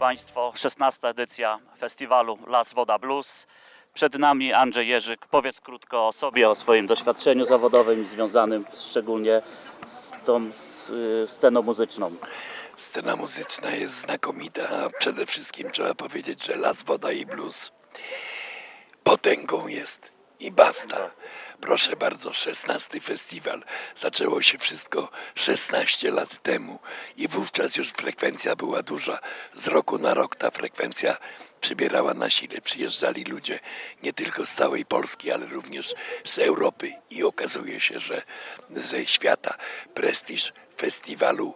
Państwo, 16 edycja festiwalu Las Woda Blues. Przed nami Andrzej Jerzyk. Powiedz krótko o sobie, o swoim doświadczeniu zawodowym związanym szczególnie z tą y, sceną muzyczną. Scena muzyczna jest znakomita, przede wszystkim trzeba powiedzieć, że Las Woda i Blues potęgą jest i basta. Proszę bardzo, 16 festiwal. Zaczęło się wszystko 16 lat temu i wówczas już frekwencja była duża. Z roku na rok ta frekwencja przybierała na sile. Przyjeżdżali ludzie nie tylko z całej Polski, ale również z Europy i okazuje się, że ze świata prestiż festiwalu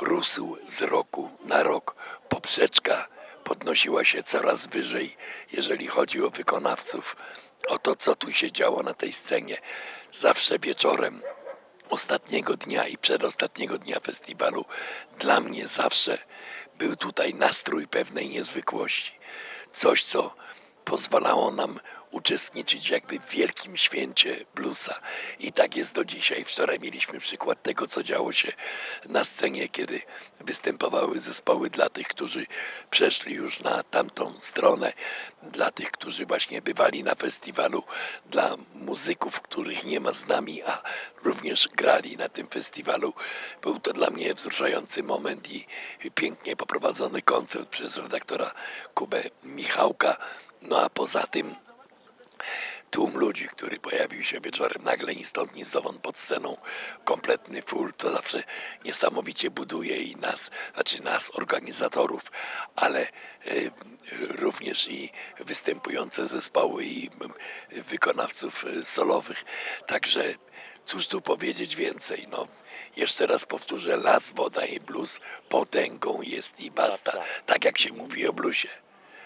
rósł z roku na rok. Poprzeczka podnosiła się coraz wyżej, jeżeli chodzi o wykonawców, o to, co tu się działo na tej scenie. Zawsze wieczorem ostatniego dnia i przedostatniego dnia festiwalu dla mnie zawsze był tutaj nastrój pewnej niezwykłości. Coś, co pozwalało nam uczestniczyć jakby w wielkim święcie bluesa. I tak jest do dzisiaj. Wczoraj mieliśmy przykład tego, co działo się na scenie, kiedy występowały zespoły dla tych, którzy przeszli już na tamtą stronę, dla tych, którzy właśnie bywali na festiwalu, dla muzyków, których nie ma z nami, a również grali na tym festiwalu. Był to dla mnie wzruszający moment i pięknie poprowadzony koncert przez redaktora Kubę Michałka. No a poza tym tłum ludzi, który pojawił się wieczorem nagle ni stąd, ni zowąd pod sceną, kompletny full, to zawsze niesamowicie buduje i nas, znaczy nas, organizatorów, ale y, również i występujące zespoły i y, wykonawców y, solowych. Także cóż tu powiedzieć więcej, no. Jeszcze raz powtórzę, las, woda i blues potęgą jest i basta. Basta. Tak jak się mówi o bluesie.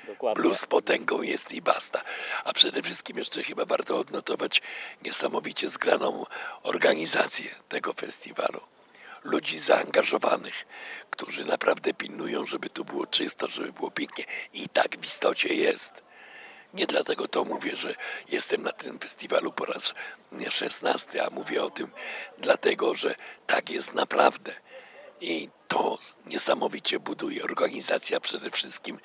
Dokładnie. Blues potęgą jest i basta. A przede wszystkim jeszcze chyba warto odnotować niesamowicie zgraną organizację tego festiwalu. Ludzi zaangażowanych, którzy naprawdę pilnują, żeby tu było czysto, żeby było pięknie. I tak w istocie jest. Nie dlatego to mówię, że jestem na tym festiwalu po raz 16, a mówię o tym dlatego, że tak jest naprawdę. I to niesamowicie buduje. Organizacja przede wszystkim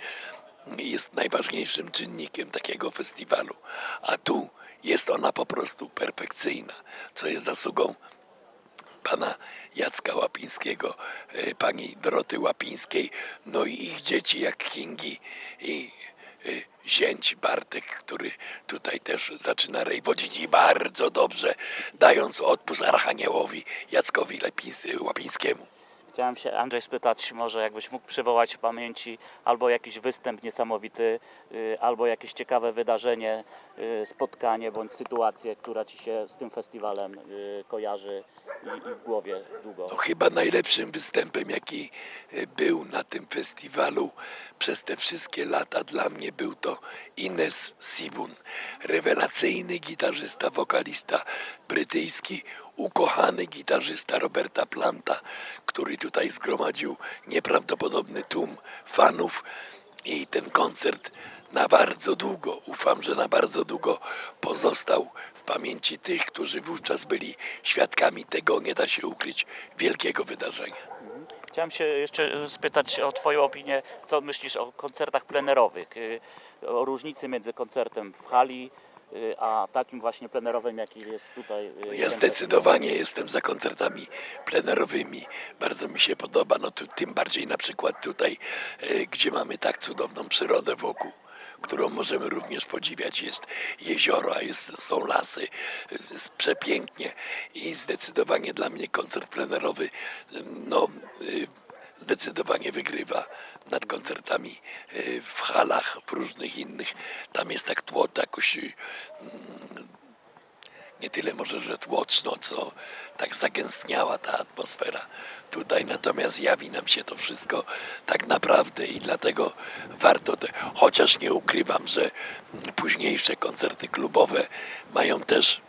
jest najważniejszym czynnikiem takiego festiwalu. A tu jest ona po prostu perfekcyjna, co jest zasługą pana Jacka Łapińskiego, e, pani Doroty Łapińskiej, no i ich dzieci jak Kingi i e, zięć Bartek, który tutaj też zaczyna rejwodzić i bardzo dobrze, dając odpust Archaniołowi Jackowi Łapińskiemu. Chciałem się Andrzej spytać, może jakbyś mógł przywołać w pamięci albo jakiś występ niesamowity, y, albo jakieś ciekawe wydarzenie, y, spotkanie bądź sytuację, która ci się z tym festiwalem y, kojarzy i, w głowie długo. No, chyba najlepszym występem, jaki był na tym festiwalu przez te wszystkie lata dla mnie był to Ines Sibun, rewelacyjny gitarzysta, wokalista brytyjski, ukochany gitarzysta Roberta Planta, który tutaj zgromadził nieprawdopodobny tłum fanów i ten koncert na bardzo długo, ufam, że na bardzo długo pozostał w pamięci tych, którzy wówczas byli świadkami tego, nie da się ukryć, wielkiego wydarzenia. Chciałem się jeszcze spytać o Twoją opinię, co myślisz o koncertach plenerowych, y, o różnicy między koncertem w hali, a takim właśnie plenerowym, jaki jest tutaj. y, Ja ten zdecydowanie jestem za koncertami plenerowymi. Bardzo mi się podoba, no tu, tym bardziej na przykład tutaj, e, gdzie mamy tak cudowną przyrodę wokół którą możemy również podziwiać. Jest jezioro, a jest, są lasy, jest przepięknie i zdecydowanie dla mnie koncert plenerowy no, zdecydowanie wygrywa nad koncertami e, w halach, w różnych innych. Tam jest tak tło, jakoś mm, nie tyle może, że tłoczno, co tak zagęstniała ta atmosfera. Tutaj natomiast jawi nam się to wszystko tak naprawdę i dlatego warto te, chociaż nie ukrywam, że późniejsze koncerty klubowe mają też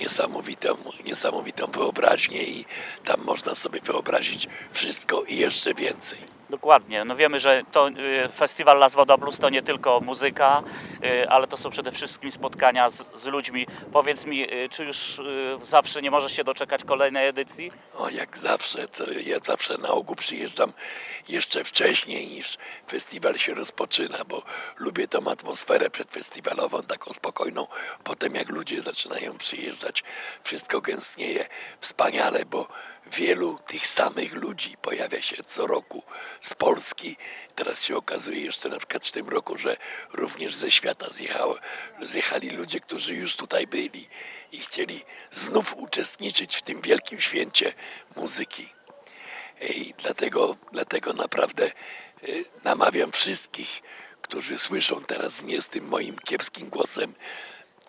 niesamowitą, niesamowitą wyobraźnię i tam można sobie wyobrazić wszystko i jeszcze więcej. Dokładnie. No wiemy, że to y, festiwal Las Woda to nie tylko muzyka, y, ale to są przede wszystkim spotkania z, z ludźmi. Powiedz mi, y, czy już zawsze nie możesz się doczekać kolejnej edycji? O, jak zawsze, to ja zawsze na ogół przyjeżdżam jeszcze wcześniej niż festiwal się rozpoczyna, bo lubię tą atmosferę przedfestiwalową, taką spokojną. Potem jak ludzie zaczynają przyjeżdżać, wszystko gęstnieje wspaniale, bo wielu tych samych ludzi pojawia się co roku z Polski. Teraz się okazuje jeszcze na przykład w tym roku, że również ze świata zjechało, zjechali ludzie, którzy już tutaj byli i chcieli znów uczestniczyć w tym wielkim święcie muzyki. I dlatego, dlatego naprawdę y, namawiam wszystkich, którzy słyszą teraz mnie z tym moim kiepskim głosem,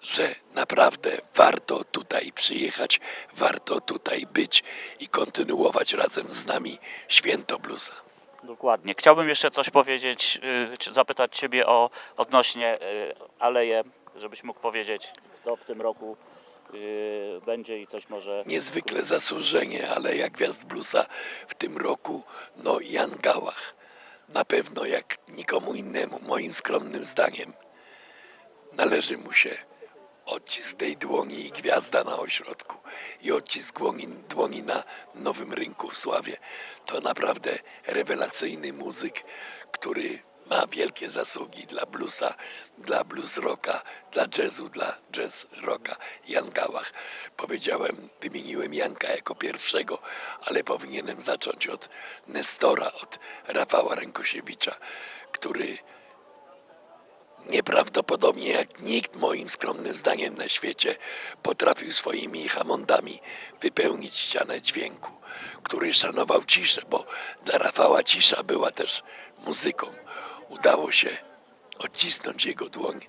że naprawdę warto tutaj przyjechać, warto tutaj być i kontynuować razem z nami święto bluesa. Dokładnie. Chciałbym jeszcze coś powiedzieć, y, zapytać Ciebie o odnośnie y, aleje, żebyś mógł powiedzieć, kto w tym roku y, będzie i coś może... Niezwykle zasłużenie, ale jak gwiazd bluesa w tym roku, no Jan Gałach. Na pewno jak nikomu innemu, moim skromnym zdaniem, należy mu się odcisk tej dłoni i gwiazda na ośrodku i odcisk dłoni, dłoni na Nowym Rynku w Sławie. To naprawdę rewelacyjny muzyk, który ma wielkie zasługi dla bluesa, dla blues rocka, dla jazzu, dla jazz rocka. Jan Gałach. Powiedziałem, wymieniłem Janka jako pierwszego, ale powinienem zacząć od Nestora, od Rafała Rękosiewicza, który nieprawdopodobnie jak nikt moim skromnym zdaniem na świecie potrafił swoimi Hammondami wypełnić ścianę dźwięku, który szanował ciszę, bo dla Rafała cisza była też muzyką. Udało się odcisnąć jego dłoń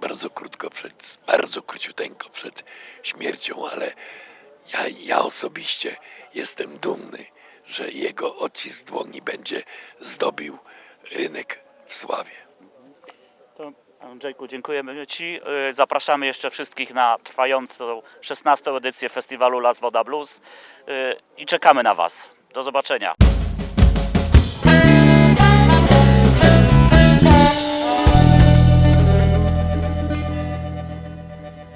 bardzo krótko przed, bardzo króciuteńko przed śmiercią, ale ja, ja osobiście jestem dumny, że jego odcisk dłoni będzie zdobił rynek w Sławie. To, Andrzejku, dziękujemy Ci. Y, Zapraszamy jeszcze wszystkich na trwającą 16. edycję festiwalu Las Woda Blues y, i czekamy na Was. Do zobaczenia.